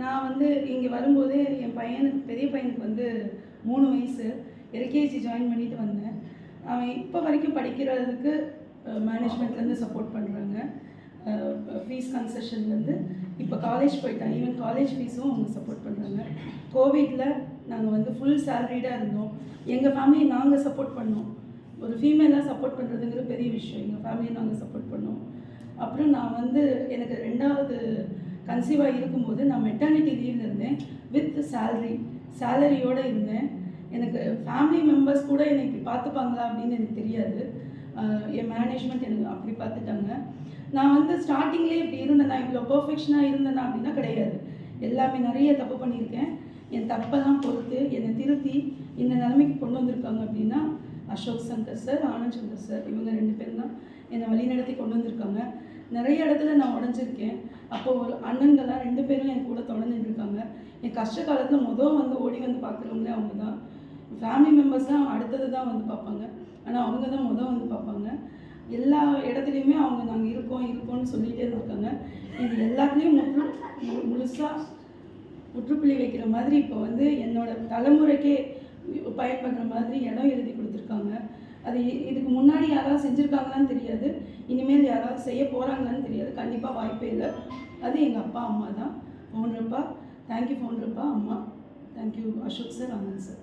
நான் வந்து இங்கே வரும்போதே என் பையனுக்கு பெரிய பையனுக்கு வந்து மூணு வயசு. எல்கேஜி ஜாயின் பண்ணிட்டு வந்தேன். அவன் இப்போ வரைக்கும் படிக்கிறதுக்கு மேனேஜ்மெண்ட்லேருந்து சப்போர்ட் பண்ணுறாங்க ஃபீஸ் கன்செஷன்லேருந்து இப்போ காலேஜ் போயிட்டான். ஈவன் காலேஜ் ஃபீஸும் அவங்க சப்போர்ட் பண்ணுறாங்க கோவிட்டில் நாங்கள் வந்து ஃபுல் சேலரிடாக இருந்தோம். எங்கள் ஃபேமிலியை நாங்கள் சப்போர்ட் பண்ணோம். ஒரு ஃபீமேலாக சப்போர்ட் பண்ணுறதுங்கிற பெரிய விஷயம். எங்கள் ஃபேமிலியை நாங்கள் சப்போர்ட் பண்ணோம். அப்புறம் நான் வந்து எனக்கு ரெண்டாவது கன்சீவாக இருக்கும்போது நான் மெட்டர்னிட்டி லீவில் இருந்தேன். வித் சேலரி சேலரியோடு இருந்தேன். எனக்கு ஃபேமிலி மெம்பர்ஸ் கூட என்னை இப்படி பார்த்துப்பாங்களா அப்படின்னு எனக்கு தெரியாது. என் மேனேஜ்மெண்ட் எனக்கு அப்படி பார்த்துட்டாங்க. நான் வந்து ஸ்டார்டிங்லேயே இப்படி இருந்தேனா இவ்வளோ பர்ஃபெக்ஷனாக இருந்தேனா அப்படின்னா கிடையாது. எல்லாமே நிறைய தப்பு பண்ணியிருக்கேன். என் தப்பெல்லாம் பொறுத்து என்னை திருத்தி இந்த நிலைமைக்கு கொண்டு வந்திருக்காங்க அப்படின்னா அசோக் சங்கர் சார் ஆனந்த் சங்கர் சார் இவங்க ரெண்டு பேரும் தான் என்னை வழிநடத்தி கொண்டு வந்திருக்காங்க. நிறைய இடத்துல நான் உடஞ்சிருக்கேன். அப்போ ஒரு அண்ணன்கள்லாம் ரெண்டு பேரும் என் கூட தொடர்ந்துட்டு இருக்காங்க என் கஷ்ட காலத்தில் மொதல் வந்து ஓடி வந்து பார்க்குறவங்களே அவங்க தான் ஃபேமிலி மெம்பர்ஸ்லாம் அடுத்தது தான் வந்து பார்ப்பாங்க. ஆனால் அவங்க தான் மொதல் வந்து பார்ப்பாங்க. எல்லா இடத்துலையுமே அவங்க நாங்கள் இருக்கோம் இருக்கோம்னு சொல்லிகிட்டே இருக்காங்க இது எல்லாத்துலேயும் முற்று முழுசாக முற்றுப்புள்ளி வைக்கிற மாதிரி இப்போ வந்து என்னோட தலைமுறைக்கே பயன்படுற மாதிரி இடம் எழுதி கொடுத்துருக்காங்க. அது இதுக்கு முன்னாடி யாராவது செஞ்சுருக்காங்களான்னு தெரியாது. இனிமேல் யாராவது செய்ய போகிறாங்கன்னு தெரியாது. கண்டிப்பாக வாய்ப்பே இல்லை. அது எங்கள் அப்பா அம்மா தான். ஃபோன்றப்பா தேங்க்யூ ஃபோன்றப்பா அம்மா. Thank you Ashok sir Anand sir